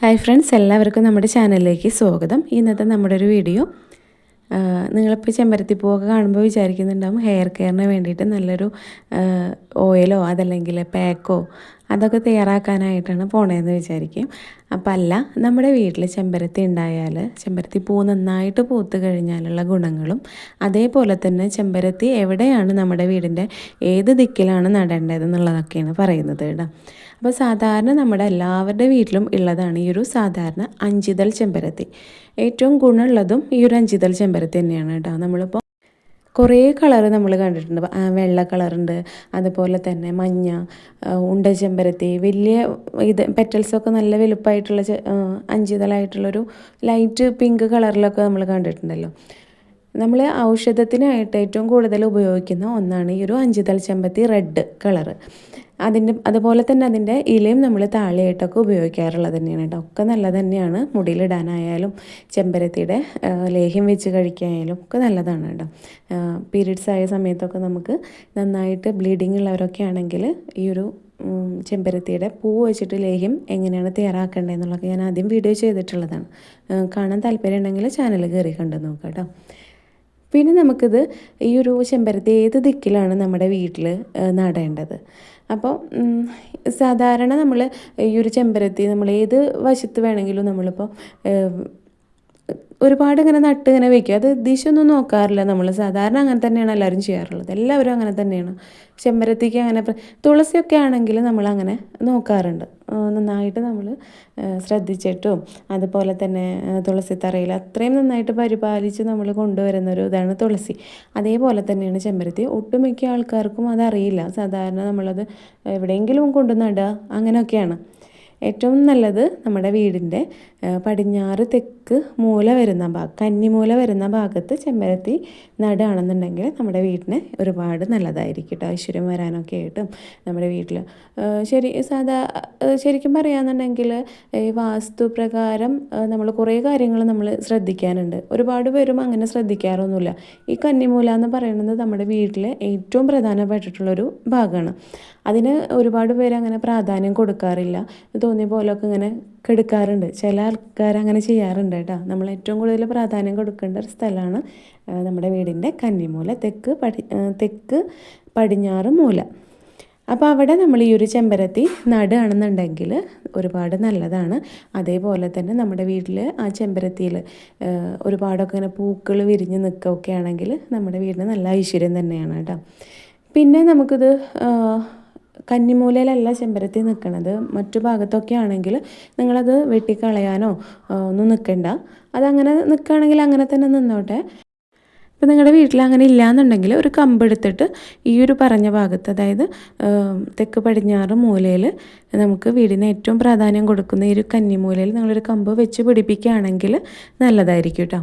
Hi friends എല്ലാവർക്കും നമ്മുടെ ചാനലിലേക്ക് സ്വാഗതം. ഇന്നത്തെ നമ്മുടെ ഒരു വീഡിയോ. നിങ്ങളിപ്പോൾ ചെമ്പരത്തിപ്പൂവൊക്കെ കാണുമ്പോൾ വിചാരിക്കുന്നുണ്ടാവും ഹെയർ കെയറിന് വേണ്ടിയിട്ട് നല്ലൊരു ഓയിലോ അതല്ലെങ്കിൽ പാക്കോ അതൊക്കെ തയ്യാറാക്കാനായിട്ടാണ് പോണതെന്ന് വിചാരിക്കും. അപ്പം അല്ല നമ്മുടെ വീട്ടിൽ ചെമ്പരത്തി ഉണ്ടായാൽ ചെമ്പരത്തി പൂ നന്നായിട്ട് പൂത്ത് കഴിഞ്ഞാലുള്ള ഗുണങ്ങളും അതേപോലെ തന്നെ ചെമ്പരത്തി എവിടെയാണ് നമ്മുടെ വീടിന്റെ ഏത് ദിക്കിലാണ് നടേണ്ടത് എന്നുള്ളതൊക്കെയാണ് പറയുന്നത് കേട്ടോ. അപ്പോൾ സാധാരണ നമ്മുടെ എല്ലാവരുടെ വീട്ടിലും ഉള്ളതാണ് ഈ ഒരു സാധാരണ അഞ്ചിതൽ ചെമ്പരത്തി. ഏറ്റവും ഗുണമുള്ളതും ഈ ഒരു അഞ്ചിതൽ ചെമ്പരത്തി തന്നെയാണ് കേട്ടോ. നമ്മളിപ്പോൾ കുറേ കളർ നമ്മൾ കണ്ടിട്ടുണ്ട്. വെള്ള കളറുണ്ട്. അതുപോലെ തന്നെ മഞ്ഞ ഉണ്ട ചെമ്പരത്തി വലിയ ഇത് പെറ്റൽസൊക്കെ നല്ല വലുപ്പമായിട്ടുള്ള അഞ്ചിതലായിട്ടുള്ളൊരു ലൈറ്റ് പിങ്ക് കളറിലൊക്കെ നമ്മൾ കണ്ടിട്ടുണ്ടല്ലോ. നമ്മൾ ഔഷധത്തിനായിട്ട് ഏറ്റവും കൂടുതൽ ഉപയോഗിക്കുന്ന ഒന്നാണ് ഈ ഒരു അഞ്ചിതൽ ചെമ്പത്തി റെഡ് കളറ്. അതിന്റെ അതുപോലെ തന്നെ അതിന്റെ ഇലയും നമ്മൾ താളിയായിട്ടൊക്കെ ഉപയോഗിക്കാറുള്ളത് തന്നെയാണ് കേട്ടോ. ഒക്കെ നല്ലത് തന്നെയാണ്. മുടിയിലിടാനായാലും ചെമ്പരത്തിയുടെ ലേഹ്യം വെച്ച് കഴിക്കാനായാലും ഒക്കെ നല്ലതാണ് കേട്ടോ. പീരീഡ്സ് ആയ സമയത്തൊക്കെ നമുക്ക് നന്നായിട്ട് ബ്ലീഡിങ് ഉള്ളവരൊക്കെ ആണെങ്കിൽ ഈ ഒരു ചെമ്പരത്തിയുടെ പൂ വെച്ചിട്ട് ലേഹ്യം എങ്ങനെയാണ് തയ്യാറാക്കേണ്ടതെന്നുള്ളതൊക്കെ ഞാൻ ആദ്യം വീഡിയോ ചെയ്തിട്ടുള്ളതാണ്. കാണാൻ താല്പര്യം ഉണ്ടെങ്കിൽ ചാനൽ കയറി കണ്ടു നോക്കാം കേട്ടോ. പിന്നെ നമുക്കിത് ഈ ഒരു ചെമ്പരത്തി ഏത് ദിക്കിലാണ് നമ്മുടെ വീട്ടിൽ നടേണ്ടത്? അപ്പോൾ സാധാരണ നമ്മൾ ഈ ഒരു ചെമ്പരത്തി നമ്മൾ ഏത് വശത്ത് വേണമെങ്കിലും നമ്മളിപ്പോൾ ഒരുപാട് ഇങ്ങനെ നട്ട് ഇങ്ങനെ വെക്കും. അത് ദിശയൊന്നും നോക്കാറില്ല നമ്മൾ സാധാരണ അങ്ങനെ തന്നെയാണ് എല്ലാവരും ചെയ്യാറുള്ളത്. എല്ലാവരും അങ്ങനെ തന്നെയാണ്. ചെമ്പരത്തിക്ക് അങ്ങനെ തുളസിയൊക്കെ ആണെങ്കിൽ നമ്മൾ അങ്ങനെ നോക്കാറുണ്ട്. നന്നായിട്ട് നമ്മൾ ശ്രദ്ധിച്ചിട്ടും അതുപോലെ തന്നെ തുളസി തറയിൽ അത്രയും നന്നായിട്ട് പരിപാലിച്ച് നമ്മൾ കൊണ്ടുവരുന്ന ഒരു ഇതാണ് തുളസി. അതേപോലെ തന്നെയാണ് ചെമ്പരത്തി. ഒട്ടുമിക്ക ആൾക്കാർക്കും അതറിയില്ല. സാധാരണ നമ്മളത് എവിടെയെങ്കിലും കൊണ്ടു നടുക അങ്ങനെയൊക്കെയാണ്. ഏറ്റവും നല്ലത് നമ്മുടെ വീടിന്റെ പടിഞ്ഞാറ് തെക്ക് മൂല വരുന്ന ഭാഗം കന്നിമൂല വരുന്ന ഭാഗത്ത് ചെമ്പരത്തി നടുകയാണെന്നുണ്ടെങ്കിൽ നമ്മുടെ വീടിന് ഒരുപാട് നല്ലതായിരിക്കും കേട്ടോ ഐശ്വര്യം വരാനൊക്കെ ആയിട്ടും നമ്മുടെ വീട്ടിൽ ശരി സാധാ ശരിക്കും പറയുകയാണെന്നുണ്ടെങ്കിൽ ഈ വാസ്തു പ്രകാരം നമ്മൾ കുറേ കാര്യങ്ങൾ നമ്മൾ ശ്രദ്ധിക്കാനുണ്ട്. ഒരുപാട് പേരും അങ്ങനെ ശ്രദ്ധിക്കാറൊന്നുമില്ല. ഈ കന്നിമൂല എന്ന് പറയുന്നത് നമ്മുടെ വീട്ടിലെ ഏറ്റവും പ്രധാനപ്പെട്ടിട്ടുള്ളൊരു ഭാഗമാണ് അതിന് ഒരുപാട് പേര് അങ്ങനെ പ്രാധാന്യം കൊടുക്കാറില്ല. തോന്നിയ പോലൊക്കെ ഇങ്ങനെ കെടുക്കാറുണ്ട്. ചില ആൾക്കാർ അങ്ങനെ ചെയ്യാറുണ്ട് കേട്ടോ. നമ്മൾ ഏറ്റവും കൂടുതൽ പ്രാധാന്യം കൊടുക്കേണ്ട ഒരു സ്ഥലമാണ് നമ്മുടെ വീടിന്റെ കന്നിമൂല തെക്ക് പടി തെക്ക് പടിഞ്ഞാറ് മൂല. അപ്പോൾ അവിടെ നമ്മൾ ഈ ഒരു ചെമ്പരത്തി നടുകയാണെന്നുണ്ടെങ്കിൽ ഒരുപാട് നല്ലതാണ്. അതേപോലെ തന്നെ നമ്മുടെ വീട്ടിൽ ആ ചെമ്പരത്തിയിൽ ഒരുപാടൊക്കെ ഇങ്ങനെ പൂക്കൾ വിരിഞ്ഞ് നിൽക്കുകയൊക്കെ ആണെങ്കിൽ നമ്മുടെ വീടിന് നല്ല ഐശ്വര്യം തന്നെയാണ് കേട്ടോ. പിന്നെ നമുക്കിത് കന്നിമൂലയിലല്ല ചെമ്പരത്തി നിൽക്കുന്നത് മറ്റു ഭാഗത്തൊക്കെ ആണെങ്കിൽ നിങ്ങളത് വെട്ടിക്കളയാനോ ഒന്നും നിൽക്കണ്ട അതങ്ങനെ നിൽക്കുകയാണെങ്കിൽ അങ്ങനെ തന്നെ നിന്നോട്ടെ. ഇപ്പം നിങ്ങളുടെ വീട്ടിൽ അങ്ങനെ ഇല്ലയെന്നുണ്ടെങ്കിൽ ഒരു കമ്പ് എടുത്തിട്ട് ഈ ഒരു പറഞ്ഞ ഭാഗത്ത് അതായത് തെക്ക് പടിഞ്ഞാറ് മൂലയിൽ നമുക്ക് വീടിന് ഏറ്റവും പ്രാധാന്യം കൊടുക്കുന്ന ഈ ഒരു കന്നിമൂലയിൽ നിങ്ങളൊരു കമ്പ് വെച്ച് പിടിപ്പിക്കുകയാണെങ്കിൽ നല്ലതായിരിക്കും കേട്ടോ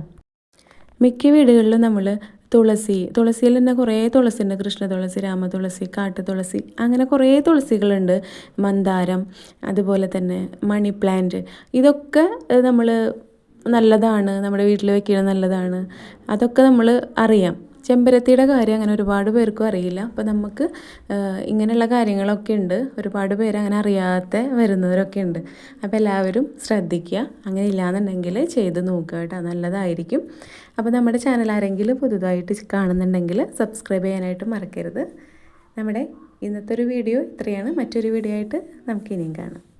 മിക്ക വീടുകളിലും നമ്മൾ തുളസി. തുളസിയിൽ തന്നെ കുറേ തുളസി ഉണ്ട് കൃഷ്ണ തുളസി രാമ തുളസി കാട്ടു തുളസി അങ്ങനെ കുറേ തുളസികളുണ്ട്. മന്ദാരം അതുപോലെ തന്നെ മണി പ്ലാന്റ് ഇതൊക്കെ നമ്മൾ നല്ലതാണ്. നമ്മുടെ വീട്ടിൽ വെക്കുന്നത് നല്ലതാണ്. അതൊക്കെ നമ്മൾ അറിയാം. ചെമ്പരത്തിയുടെ കാര്യം അങ്ങനെ ഒരുപാട് പേർക്കും അറിയില്ല. അപ്പോൾ നമുക്ക് ഇങ്ങനെയുള്ള കാര്യങ്ങളൊക്കെ ഉണ്ട്. ഒരുപാട് പേര് അങ്ങനെ അറിയാത്ത വരുന്നവരൊക്കെ ഉണ്ട്. അപ്പോൾ എല്ലാവരും ശ്രദ്ധിക്കുക. അങ്ങനെ ഇല്ലയെന്നുണ്ടെങ്കിൽ ചെയ്ത് നോക്കുക കേട്ടോ. നല്ലതായിരിക്കും. അപ്പോൾ നമ്മുടെ ചാനൽ ആരെങ്കിലും പുതുതായിട്ട് കാണുന്നുണ്ടെങ്കിൽ സബ്സ്ക്രൈബ് ചെയ്യാനായിട്ട് മറക്കരുത്. നമ്മുടെ ഇന്നത്തെ ഒരു വീഡിയോ ഇത്രയാണ്. മറ്റൊരു വീഡിയോ ആയിട്ട് നമുക്ക് ഇനിയും കാണാം.